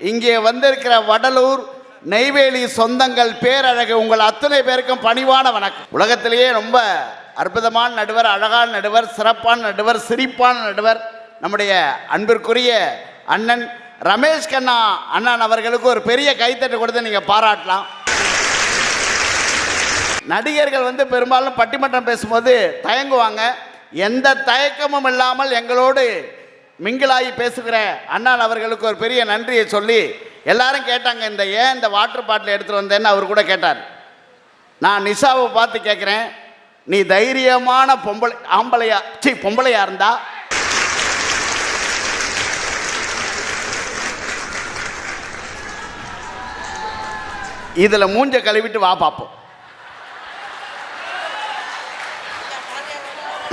இங்கே வந்திருக்கிற வடலூர் நெய்வேலி சொந்தங்கள் பேரழகு உங்கள் அத்தனை பேருக்கும் பணிவான வணக்கம். உலகத்திலேயே ரொம்ப அற்புதமான நடுவர் அழகான நடுவர் சிறப்பான நடுவர் சிரிப்பான நடுவர் நம்முடைய அன்பிற்குரிய அண்ணன் ரமேஷ் கண்ணா அண்ணன் அவர்களுக்கு ஒரு பெரிய கைத்தட்டு கொடுத்து நீங்கள் பாராட்டலாம். நடிகர்கள் வந்து பெரும்பாலும் பட்டிமன்றம் பேசும்போது தயங்குவாங்க. எந்த தயக்கமும் இல்லாமல் எங்களோடு மிங்கிலாகி பேசுகிற அண்ணான் அவர்களுக்கு ஒரு பெரிய நன்றியை சொல்லி எல்லாரும் கேட்டாங்க இந்த ஏன் இந்த வாட்டர் பாட்டில் எடுத்துகிட்டு வந்தேன்னு அவர் கூட கேட்டார். நான் நிஷாவை பார்த்து கேட்குறேன் நீ தைரியமான பொம்பளை ஆம்பளையா சி பொம்பளையா இருந்தா? இதில் மூஞ்ச கழுவிட்டு வா பார்ப்போம்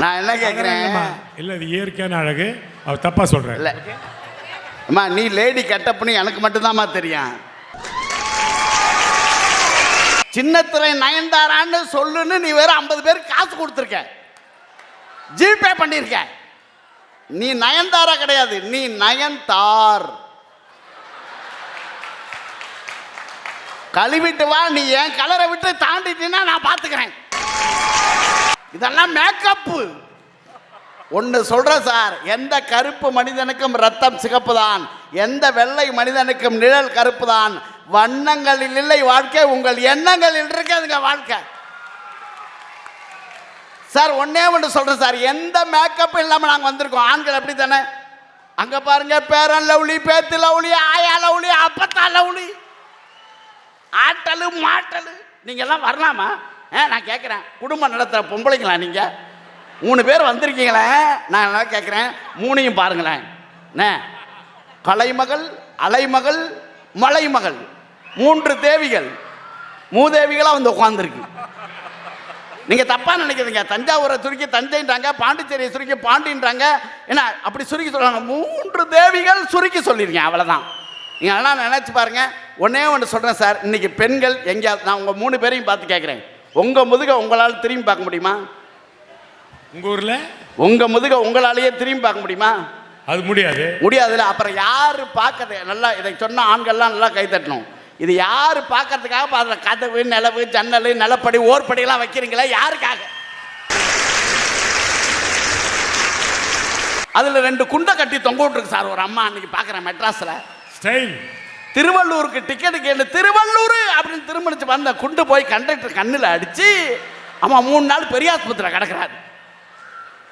நான் என்ன கேட்குறேன் இல்ல இது இயற்கையான அழகு. அவர் தப்பா சொல்றாரு இல்லை. அம்மா நீ லேடி கட்டப்புன்னு எனக்கு மட்டும்தாம்மா தெரியும். சின்னத்திரை நயன்தாரான்னு சொல்லுன்னு நீ வேற ஐம்பது பேருக்கு காசு கொடுத்துருக்க. ஜிபே பண்ணியிருக்க நீ நயன்தாரா கிடையாது நீ நயன்தார். கழுவிட்டு வா நீ என் கலரை விட்டு தாண்டிட்டீன்னா நான் பார்த்துக்கிறேன் இதெல்லாம் மேக்கப்பு ஒன்று சொல்கிறேன் சார் எந்த கருப்பு மனிதனுக்கும் ரத்தம் சிகப்பு தான் எந்த வெள்ளை மனிதனுக்கும் நிழல் கருப்பு தான் வண்ணங்களில் இல்லை வாழ்க்கை உங்கள் எண்ணங்களில் இருக்குதுங்க வாழ்க்கை. சார் ஒன்னே ஒன்று சொல்கிறேன் சார் எந்த மேக்கப்பும் இல்லாமல் நாங்கள் வந்திருக்கோம்? ஆண்கள் அப்படி தானே? அங்கே பாருங்க பேரன் லவ்லி பேத்து லவ்லி ஆயா லவ்லி அப்பத்தா லவ்லி. ஆட்டலு மாட்டலு. நீங்கள்லாம் வரலாமா? நான் கேட்குறேன் குடும்பம் நடத்துகிற பொம்பளைங்களா நீங்கள் மூணு பேர் வந்திருக்கீங்களே? நான் என்ன கேட்குறேன் மூணையும் பாருங்களேன். என்ன? கலைமகள் அலைமகள் மலைமகள். மூன்று தேவிகள். மூதேவிகளாக வந்து உட்காந்துருக்கு நீங்கள் தப்பாக நினைக்கிறீங்க தஞ்சாவூரை சுருக்கி தஞ்சைன்றாங்க பாண்டிச்சேரியை சுருக்கி பாண்டின்றாங்க. என்ன அப்படி சுருக்கி சொல்கிறாங்க மூன்று தேவிகள் சுருக்கி சொல்லியிருக்கேன். அவ்வளோதான் நீங்கள் நல்லா நினச்சி பாருங்கள் ஒன்றே ஒன்று சொல்கிறேன் சார். இன்றைக்கி பெண்கள் எங்கேயாவது நான் உங்கள் மூணு பேரையும் பார்த்து கேட்குறேன் உங்கள் முதுக உங்களால் திரும்பி பார்க்க முடியுமா? உங்க ஊர்ல? உங்கள் முதுக உங்களாலேயே திரும்பி பார்க்க முடியுமா? அது முடியாது. முடியாதுல்ல. அப்புறம் யார் பார்க்கறது? நல்லா இதை சொன்ன ஆண்கள்லாம் நல்லா கை தட்டணும். இது யார் பார்க்கறதுக்காக பார்க்குற கதவு நிலவு ஜன்னல் நிலப்படி ஓர்படியெல்லாம் வைக்கிறீங்களா? யாருக்காக? அதில் ரெண்டு குண்டை கட்டி தொங்க விட்டுருக்கு சார். ஒரு அம்மா அன்னைக்கு பார்க்குறேன் மெட்ராஸில். ஸ்டைல். திருவள்ளூருக்கு டிக்கெட் கேட்டு திருவள்ளூர் அப்படின்னு திருமணிச்சு வந்த குண்டு போய் கண்டக்டர் கண்ணில் அடிச்சு அவன் மூணு நாள் பெரியாஸ்பத்திரியில் கிடக்குறாரு.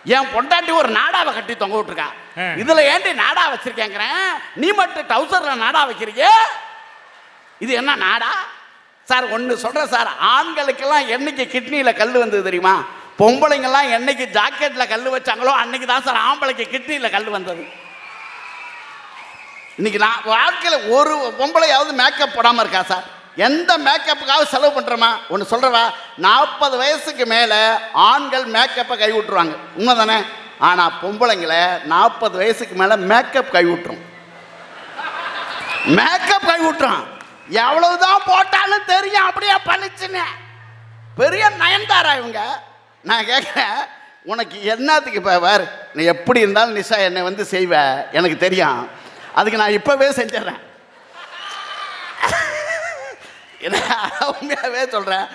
என் பொண்டாட்டி ஒரு நாடாவை கட்டி தொங்க விட்டுருக்கா ஆ. இதுல ஏன்டி நாடா வச்சிருக்கேங்கிறேன்? நீ மட்டும் டவுசர்ல நாடா வைக்கிறீங்க? இது என்ன நாடா? சார் ஒன்று சொல்கிறேன் சார். ஆண்களுக்கெல்லாம் என்னைக்கு கிட்னியில் கல் வந்தது தெரியுமா? பொம்பளைங்கெல்லாம் என்னைக்கு ஜாக்கெட்டில் கல் வச்சாங்களோ அன்னைக்கு தான் சார் ஆம்பளைக்கு கிட்னியில் கல் வந்தது. இன்னைக்கு நான் வாழ்க்கையில் ஒரு பொம்பளையாவது மேக்கப் போடாமல் இருக்கா சார்? எந்த மேக்கப்புக்காவது செலவு பண்ணுறோமா ஒன்று சொல்கிறவா நாற்பது வயசுக்கு மேலே ஆண்கள் மேக்கப்பை கை விட்டுருவாங்க உண்மை தானே ஆனால் பொம்பளைங்களை நாற்பது வயசுக்கு மேலே மேக்கப் கை விட்டுரும் மேக்கப் கை எவ்வளவு எவ்வளவுதான் போட்டாலும் தெரியும் அப்படியே பண்ணிச்சுன்னு பெரிய நயன்தாரா இவங்க? நான் கேட்குறேன் உனக்கு என்னத்துக்கு இப்போ வேறு நீ எப்படி இருந்தாலும் நிஷா என்னை வந்து செய்வ எனக்கு தெரியும். அதுக்கு நான் இப்போவே செஞ்சிடுறேன். என்ன உண்மையாகவே சொல்கிறேன்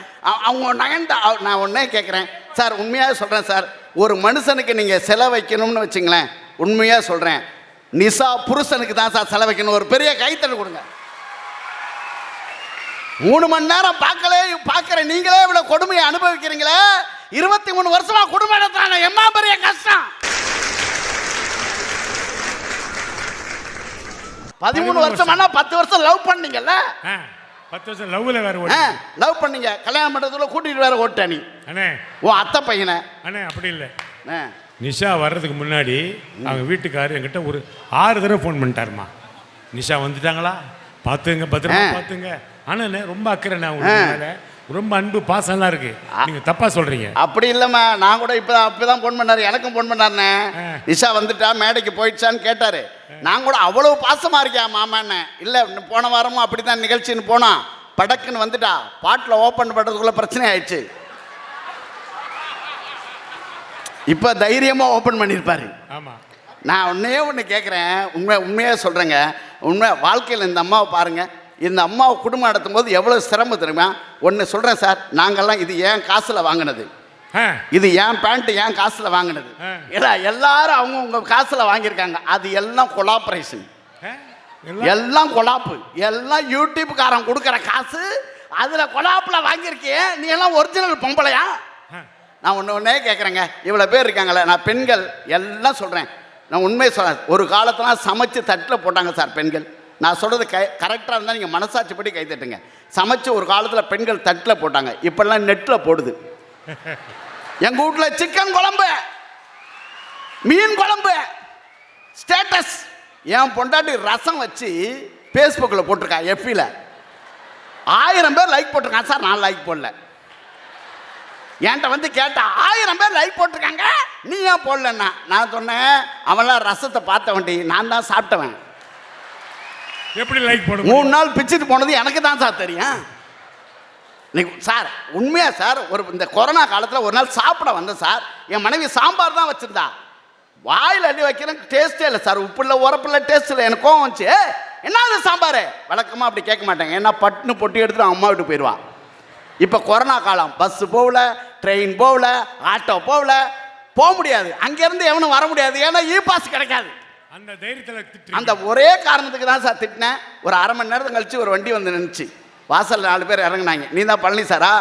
அவங்க நயன்தா நான் ஒன்றே கேட்குறேன் சார் உண்மையாக சொல்கிறேன் சார். ஒரு மனுஷனுக்கு நீங்கள் செலவைக்கணும்னு வச்சுங்களேன் உண்மையாக சொல்கிறேன் நிஷா புருஷனுக்கு தான் சார் செலவைக்கணும். ஒரு பெரிய கைத்தல் கொடுங்க. மூணு மணி நேரம் பார்க்கலே பார்க்குற நீங்களே இவ்வளோ கொடுமையை அனுபவிக்கிறீங்களே. இருபத்தி மூணு வருஷமாக குடும்பம் நடத்துறாங்க. எம்மா பெரிய கஷ்டம். பதிமூணு வருஷமானா பத்து வருஷம் லவ் பண்ணீங்கல்ல? பத்து வருஷம் லவ்ல வேற லவ் பண்ணீங்க. கல்யாணம் பண்ணுறதுக்குள்ள கூட்டிகிட்டு வேற ஓட்ட நீ. அண்ணே. உன் அத்தை பையனை. அண்ணே அப்படி இல்லை. நிஷா வர்றதுக்கு முன்னாடி அவங்க வீட்டுக்காரர் என்கிட்ட ஒரு ஆறு தடவை ஃபோன் பண்ணிட்டாருமா. நிஷா வந்துட்டாங்களா? பார்த்துங்க பத்திரமா. பார்த்துங்க. ஆனா ரொம்ப அக்கறைண்ணே அவங்க மேல. ரொம்ப அன்பு பாசம்லாம் இருக்கு. நீங்க தப்பா சொல்றீங்க. அப்படி இல்லைம்மா. நான் கூட இப்போ அப்போ தான் ஃபோன் பண்ணாரு. எனக்கும் ஃபோன் பண்ணாருண்ணே. நிஷா வந்துட்டா மேடைக்கு போயிடுச்சான்னு கேட்டார். நான் கூட அவ்வளோ பாசமாக இருக்கேன் மாமான்னு. இல்லை போன வாரமும் அப்படி தான் நிகழ்ச்சின்னு போனோம் படக்குன்னு வந்துட்டா பாட்டில் ஓப்பன் பண்ணுறதுக்குள்ள பிரச்சனை ஆயிடுச்சு. இப்போ தைரியமாக ஓப்பன் பண்ணியிருப்பாரு ஆமா. நான் ஒன்றே ஒன்று கேட்குறேன் உண்மை உண்மையாக சொல்கிறேங்க உண்மை வாழ்க்கையில் இந்த அம்மாவை பாருங்கள் இந்த அம்மாவை குடும்பம் நடத்தும் போது எவ்வளோ சிரமம் தெரியுமா? ஒன்று சொல்கிறேன் சார் நாங்கள்லாம் இது ஏன் காசில் வாங்கினது. இது ஏன் பேண்ட்டு ஏன் காசில் வாங்கினது. ஏன்னா எல்லாரும் அவங்க உங்க காசில் வாங்கியிருக்காங்க. அது எல்லாம் கொலாபரேஷன் எல்லாம் கொலாப்பு எல்லாம் யூடியூப்காரன் கொடுக்குற காசு அதில் கொலாப்பில் வாங்கியிருக்கியே. நீ எல்லாம் ஒரிஜினல் பொம்பளையா? நான் ஒன்று ஒன்றே கேட்குறேங்க இவ்வளோ பேர் இருக்காங்களே நான் பெண்கள் எல்லாம் சொல்கிறேன் நான் உண்மையை சொல்கிறேன் ஒரு காலத்தில் சமைச்சு தட்டில் போட்டாங்க சார் பெண்கள். நான் சொல்கிறது க கரெக்டாக இருந்தால் நீங்கள் மனசாட்சிப்படி கை தட்டுங்க. சமைச்சு ஒரு காலத்தில் பெண்கள் தட்டில் போட்டாங்க. இப்போல்லாம் நெட்டில் போடுது. எங்கள் வீட்டில் சிக்கன் குழம்பு மீன் குழம்பு ஸ்டேட்டஸ் என் பொண்டாட்டி ரசம் வச்சு ஃபேஸ்புக்கில் போட்டிருக்கா எஃபியில் ஆயிரம் பேர் லைக் போட்டிருக்கான் சார் நான் லைக் போடல. என்கிட்ட வந்து கேட்டா ஆயிரம் பேர் லைக் போட்டிருக்காங்க நீ ஏன் போடலன்னா? நான் சொன்னேன் அவன்லாம் ரசத்தை பார்த்த வண்டி நான் தான் சாப்பிட்டவன். எப்படி லைக் போட? மூணு நாள் பிச்சுட்டு போனது எனக்கு தான் சார் தெரியும். இன்னைக்கு சார் உண்மையா சார் ஒரு இந்த கொரோனா காலத்தில் ஒரு நாள் சாப்பிட வந்தேன் சார் என் மனைவி சாம்பார் தான் வச்சிருந்தா. வாயில் அள்ளி வைக்கிறேன் டேஸ்டே இல்லை சார் உப்பு இல்லை உரப்பு டேஸ்ட் இல்லை. எனக்கு கோவம் வந்துச்சு. "ஏய், என்ன அது சாம்பார்? வழக்கமாக அப்படி கேட்க மாட்டாங்க. ஏன்னா பட்டுன்னு பொட்டி எடுத்துட்டு அம்மா வீட்டு போயிடுவான் இப்போ கொரோனா காலம். பஸ்ஸு போகல ட்ரெயின் போகல ஆட்டோ போகல. போக முடியாது. அங்கேருந்து எவனும் வர முடியாது. ஏன்னா இ பாஸ் கிடைக்காது. அந்த தைரியத்துல அந்த ஒரே காரணத்துக்கு தான் சார் திட்டினேன். ஒரு அரை மணி நேரம் கழிச்சு ஒரு வண்டி வந்து நின்றுச்சு வாசல்ல நாலு பேர் இறங்குனாங்க. நீ தான் பழனி சாரா?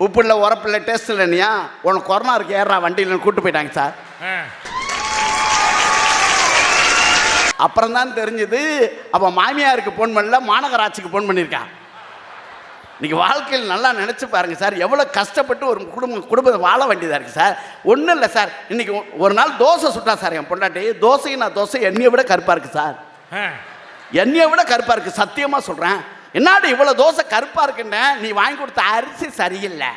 உப்பு இல்லை உரப்பு இல்லை டேஸ்ட் இல்லைனியா உனக்கு கொரோனா இருக்கு ஏறா வண்டியில் கூட்டு போயிட்டாங்க சார். அப்புறம் தான் தெரிஞ்சது அப்போ மாமியாருக்கு ஃபோன் பண்ணல மாநகராட்சிக்கு ஃபோன் பண்ணியிருக்கான் இன்னைக்கு வாழ்க்கையில் நல்லா நினச்சி பாருங்க சார் எவ்வளோ கஷ்டப்பட்டு ஒரு குடும்பம் குடும்பத்தை வாழ வேண்டியதாக இருக்குது சார். ஒன்றும் இல்லை சார் இன்னைக்கு ஒ- ஒரு நாள் தோசை சுட்டா சார் என் பொண்டாட்டி. தோசையும் நான் தோசை என்னையை விட கருப்பாக இருக்குது சார். என்னையை விட கருப்பாக இருக்குது சத்தியமாக சொல்கிறேன் என்னாடி இவ்வளோ தோசை கருப்பாக இருக்குன்னு? நீ வாங்கி கொடுத்த அரிசி சரியில்லை.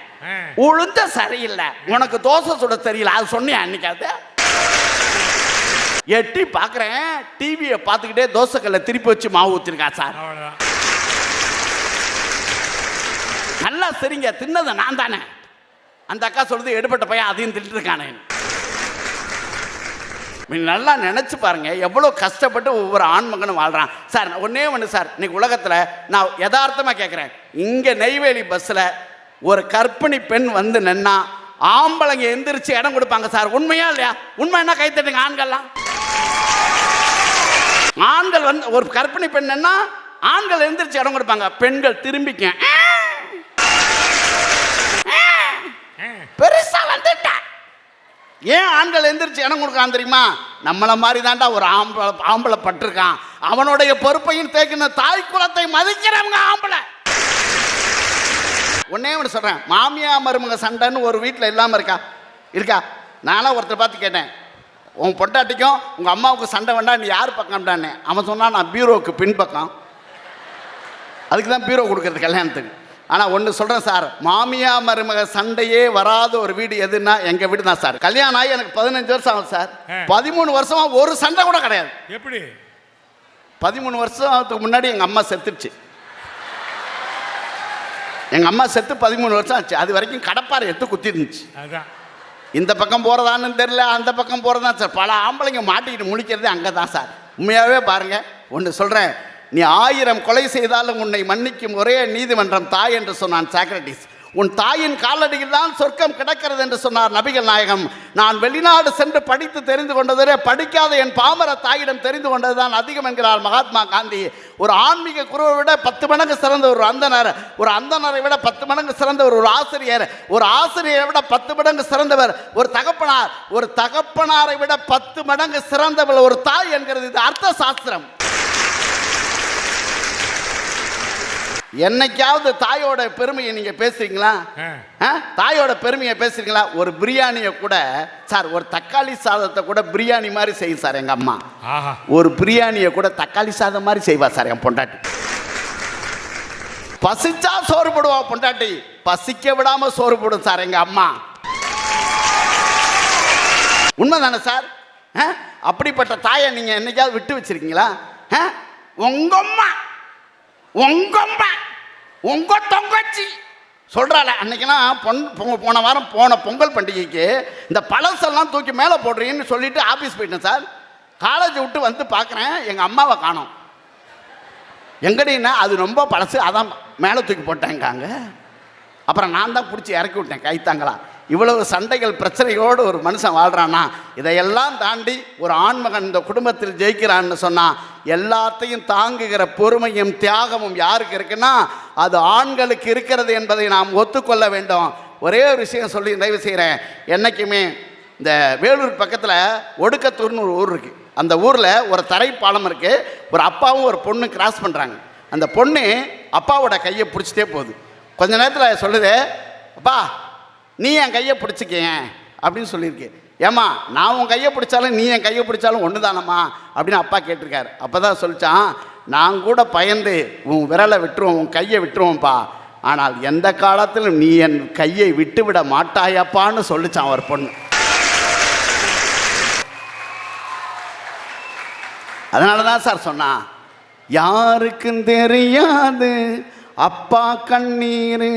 உளுந்த சரியில்லை. உனக்கு தோசை சுட தெரியல. அது சொன்னியா அன்னைக்காவது எட்டி பார்க்குறேன் டிவியை பார்த்துக்கிட்டே தோசைக்கல்ல திருப்பி வச்சு மாவு ஊற்றிருக்கா சார். நல்லா சரிங்க. தின்னது நான் தானே. அந்த அக்கா சொல்லுது எடுபட்ட பையன் அதையும் திட்டு இருக்கானே நல்லா நினச்சி பாருங்க எவ்வளோ கஷ்டப்பட்டு ஒவ்வொரு ஆண்மகனும் வாழ்கிறான் சார் ஒன்றே ஒன்று சார் இன்னைக்கு உலகத்தில் நான் யதார்த்தமாக கேட்குறேன் இங்கே நெய்வேலி பஸ்ஸில் ஒரு கர்ப்பிணி பெண் வந்து நின்னா ஆம்பளைங்க எந்திரிச்சு இடம் கொடுப்பாங்க சார். உண்மையா இல்லையா? உண்மை என்ன கை தட்டுங்க ஆண்கள்லாம்? ஆண்கள் வந்து ஒரு கர்ப்பிணி பெண் என்ன ஆண்கள் எந்திரிச்சு இடம் கொடுப்பாங்க. பெண்கள் திரும்பிக்க. பெருசா வந்துட்டேன் ஏன் ஆண்கள் எந்திரிச்சு இடம் கொடுக்கான் தெரியுமா? நம்மளை மாதிரி தாண்டா ஒரு ஆம்பளை ஆம்பளை பட்டிருக்கான். அவனுடைய பொறுப்பையும் தேக்கின தாய் குலத்தை மதிக்கிறவங்க ஆம்பளை. ஒன்னே ஒன்று சொல்கிறேன் மாமியா மருமக சண்டைன்னு ஒரு வீட்டில் இல்லாமல் இருக்கா? இருக்கா? நானும் ஒருத்தர் பார்த்து கேட்டேன். உன் பொண்டாட்டிக்கும் உங்கள் அம்மாவுக்கு சண்டை வேண்டாம் நீ யார் பக்கம்டானே அவன் சொன்னான் நான் பீரோவுக்கு பின்பக்கம். அதுக்கு தான் பீரோ கொடுக்குறது கல்யாணத்துக்கு. ஆனால் ஒன்று சொல்கிறேன் சார். மாமியா மருமக சண்டையே வராத ஒரு வீடு எதுன்னா எங்கள் வீடு தான் சார். கல்யாணம் ஆகி எனக்கு பதினஞ்சு வருஷம் ஆகுது சார். பதிமூணு வருஷமா ஒரு சண்டை கூட கிடையாது. எப்படி? பதிமூணு வருஷத்துக்கு முன்னாடி எங்கள் அம்மா செத்துருச்சு. எங்கள் அம்மா செத்து பதிமூணு வருஷம் ஆச்சு. அது வரைக்கும் கடப்பாறை எடுத்து குத்தி இருந்துச்சு இந்த பக்கம் போகிறதான்னு தெரில அந்த பக்கம் போகிறதா சார். பல ஆம்பளைங்க மாட்டிக்கிட்டு முழிக்கிறது அங்கே தான் சார். உண்மையாகவே பாருங்கள் ஒன்று சொல்கிறேன் நீ ஆயிரம் கொலை செய்தாலும் உன்னை மன்னிக்கும் ஒரே நீதிமன்றம் தாய் என்று சொன்னான் சாக்ரட்டிஸ் உன் தாயின் காலடியில் தான் சொர்க்கம் கிடக்கிறது என்று சொன்னார் நபிகள் நாயகம். நான் வெளிநாடு சென்று படித்து தெரிந்து கொண்டதே படிக்காத என் பாமர தாயிடம் தெரிந்து கொண்டதுதான் அதிகம் என்கிறார் மகாத்மா காந்தி. ஒரு ஆன்மீக குருவை விட பத்து மடங்கு சிறந்த ஒரு அந்தனர் ஒரு அந்தனரை விட பத்து மடங்கு சிறந்தவர் ஒரு ஆசிரியர் ஒரு ஆசிரியரை விட பத்து மடங்கு சிறந்தவர் ஒரு தகப்பனார் ஒரு தகப்பனாரை விட பத்து மடங்கு சிறந்தவர் ஒரு தாய் என்கிறது இது அர்த்த சாஸ்திரம் என்னைக்காவது தாயோட பெருமையை நீங்க பேசுறீங்களா? தாயோட பெருமையை பேசுறீங்களா? ஒரு பிரியாணியை கூட சார் ஒரு தக்காளி சாதத்தை கூட பிரியாணி மாதிரி செய்யும் சார் எங்க அம்மா. ஒரு பிரியாணியை கூட தக்காளி சாதம் மாதிரி செய்வா சார் என் பொண்டாட்டி. பசிச்சா சோறு போடுவா பொண்டாட்டி. பசிக்க விடாம சோறு போடும் சார் எங்க அம்மா. உண்மைதானே சார்? அப்படிப்பட்ட தாயை நீங்க என்னைக்காவது விட்டு வச்சிருக்கீங்களா? உங்க அம்மா. உங்கொம்ப உங்க தொங்கச்சி சொல்றாள அன்னைக்கெல்லாம் பொன் பொங்க- போன வாரம் போன பொங்கல் பண்டிகைக்கு இந்த பழசெல்லாம் தூக்கி மேலே போடுறீங்கன்னு சொல்லிட்டு ஆஃபீஸ் போயிட்டேன் சார். காலேஜ் விட்டு வந்து பார்க்குறேன் எங்கள் அம்மாவை காணோம். எங்கடின்னா அது ரொம்ப பழசு அதான் மேலே தூக்கி போட்டேங்காங்க அப்புறம் நான் தான் பிடிச்சி இறக்கி விட்டேன் கைத்தாங்களா இவ்வளவு சண்டைகள் பிரச்சனைகளோடு ஒரு மனுஷன் வாழ்கிறான்னா இதையெல்லாம் தாண்டி ஒரு ஆண்மகன் இந்த குடும்பத்தில் ஜெயிக்கிறான்னு சொன்னால் எல்லாத்தையும் தாங்குகிற பொறுமையும் தியாகமும் யாருக்கு இருக்குன்னா அது ஆண்களுக்கு இருக்கிறது என்பதை நாம் ஒத்துக்கொள்ள வேண்டும். ஒரே ஒரு விஷயம் சொல்லி நிறைவு செய்கிறேன் என்றைக்குமே இந்த வேலூர் பக்கத்தில் ஒடுக்கத்தூர்னு ஒரு ஊர் இருக்குது அந்த ஊரில் ஒரு தரைப்பாலம் இருக்குது ஒரு அப்பாவும் ஒரு பொண்ணு கிராஸ் பண்ணுறாங்க அந்த பொண்ணு அப்பாவோட கையை பிடிச்சிட்டே போகுது. கொஞ்ச நேரத்தில் சொல்லுது அப்பா நீ என் கையை பிடிச்சிக்கேன் அப்படின்னு சொல்லியிருக்கு. ஏம்மா நான் உன் கையை பிடிச்சாலும் நீ என் கையை பிடிச்சாலும் ஒன்று தானம்மா அப்படின்னு அப்பா கேட்டிருக்காரு. அப்போ தான் சொல்லிச்சான் நான் கூட பயந்து உன் விரலை விட்டுருவோம் உன் கையை விட்டுருவோம்ப்பா. ஆனால் எந்த காலத்திலும் நீ என் கையை விட்டு விட மாட்டாயப்பான்னு சொல்லிச்சான் அவர் பொண்ணு. அதனால தான் சார் சொன்னான் யாருக்கும் தெரியாது அப்பா கண்ணீர்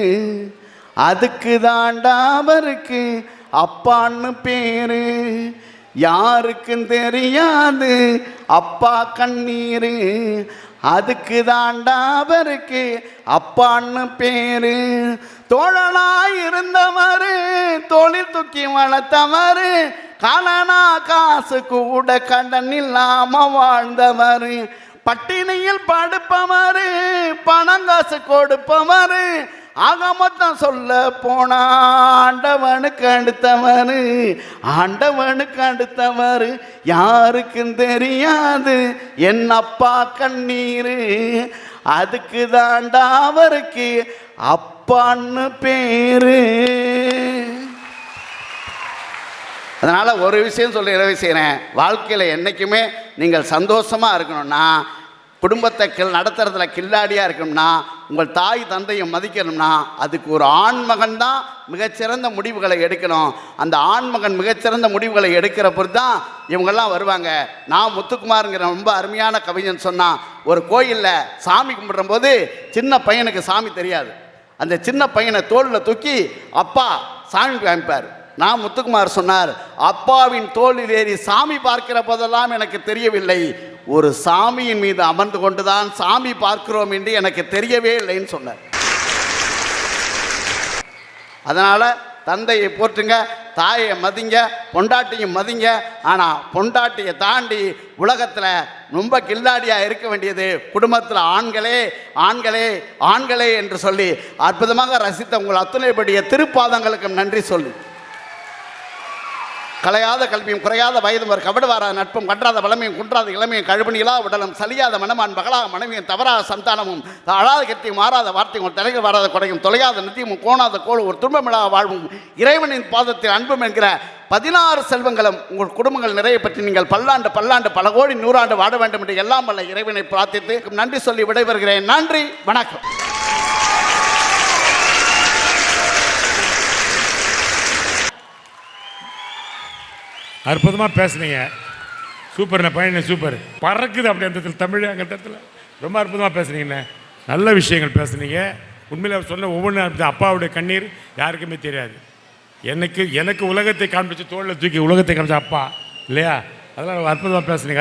அதுக்கு தாண்டா அவருக்கு அப்பான்னு பேரு. யாருக்கும் தெரியாது அப்பா கண்ணீர். அதுக்கு தாண்டா அவருக்கு அப்பான்னு பேரு. தோழனாய் இருந்தவர் தொழில் தூக்கி வளர்த்தவர். காலனா காசு கூட கடன் இல்லாம வாழ்ந்தவர். பட்டினியில் படுப்பவர் பணம் காசு கொடுப்பவர். ஆக மொத்தம் சொல்ல போன ஆண்டவனுக்கு அடுத்தவர் ஆண்டவனுக்கு அடுத்தவர் யாருக்கும் தெரியாது. என் அப்பா கண்ணீர் அதுக்கு தாண்டா அவருக்கு அப்பான்னு பேரு. அதனால் ஒரு விஷயம் சொல்லி இரவு செய்கிறேன் வாழ்க்கையில் என்றைக்குமே நீங்கள் சந்தோஷமாக இருக்கணும்னா குடும்பத்தை கில் நடத்துறதுல கில்லாடியாக இருக்கணும்னா உங்கள் தாய் தந்தையை மதிக்கணும்னா அதுக்கு ஒரு ஆண்மகன் தான் மிகச்சிறந்த முடிவுகளை எடுக்கணும். அந்த ஆண்மகன் மிகச்சிறந்த முடிவுகளை எடுக்கிற பொறுத்து தான் இவங்கெல்லாம் வருவாங்க. நான் முத்துக்குமாருங்கிற ரொம்ப அருமையான கவிஞன் சொன்னான் ஒரு கோயிலில் சாமி கும்பிடுற போது சின்ன பையனுக்கு சாமி தெரியாது. அந்த சின்ன பையனை தோளில் தூக்கி அப்பா சாமி காமிப்பார். நான் முத்துக்குமார் சொன்னார் அப்பாவின் தோளில் ஏறி சாமி பார்க்கிற போதெல்லாம் எனக்கு தெரியவில்லை. ஒரு சாமியின் மீது அமர்ந்து கொண்டுதான் சாமி பார்க்கிறோம் என்று எனக்கு தெரியவே இல்லைன்னு சொன்னார். அதனால் தந்தையை போற்றுங்க தாயை மதிங்க பொண்டாட்டியும் மதிங்க. ஆனால் பொண்டாட்டியை தாண்டி உலகத்தில் ரொம்ப கில்லாடியாக இருக்க வேண்டியது குடும்பத்தில் ஆண்களே ஆண்களே ஆண்களே என்று சொல்லி அற்புதமாக ரசித்த உங்கள் அத்துணைப்படிய திருப்பாதங்களுக்கும் நன்றி சொல்லி. கலையாத கல்வியும் குறையாத வயதும் ஒரு கபடுவாரா நட்பும் கன்றாத வளமையும் குன்றாத இளமையும் கழுபணியிலா உடலும் சலியாத மனமான் மகளா மனைவியும் தவறாத சந்தானமும் அழாத கத்தியும் மாறாத வார்த்தையும் தலைகள் வராத குறையும் தொலையாத நித்தியமும் கோணாத கோள் ஒரு துன்பமிழா வாழ்வும் இறைவனின் பாதத்தில் அன்பும் என்கிற பதினாறு செல்வங்களும் உங்கள் குடும்பங்கள் நிறைய பற்றி நீங்கள் பல்லாண்டு பல்லாண்டு பல கோடி நூறாண்டு வாட வேண்டும் என்று எல்லாம் வல்ல இறைவனை பிரார்த்தித்து நன்றி சொல்லி விடைபெறுகிறேன். நன்றி வணக்கம். அற்புதமாக பேசுனீங்க. சூப்பர்ண்ணே பையனே சூப்பர். பறக்குது அப்படி அந்த இடத்துல தமிழ் அந்த இடத்துல. ரொம்ப அற்புதமாக பேசுனீங்கண்ணே. நல்ல விஷயங்கள் பேசுனீங்க. உண்மையில் அவர் சொன்ன ஒவ்வொன்றும் அப்பாவுடைய கண்ணீர் யாருக்குமே தெரியாது. எனக்கு எனக்கு உலகத்தை காண்பிச்சு தோளில் தூக்கி உலகத்தை காமிச்ச அப்பா இல்லையா? அதெல்லாம் அற்புதமாக பேசுனீங்க.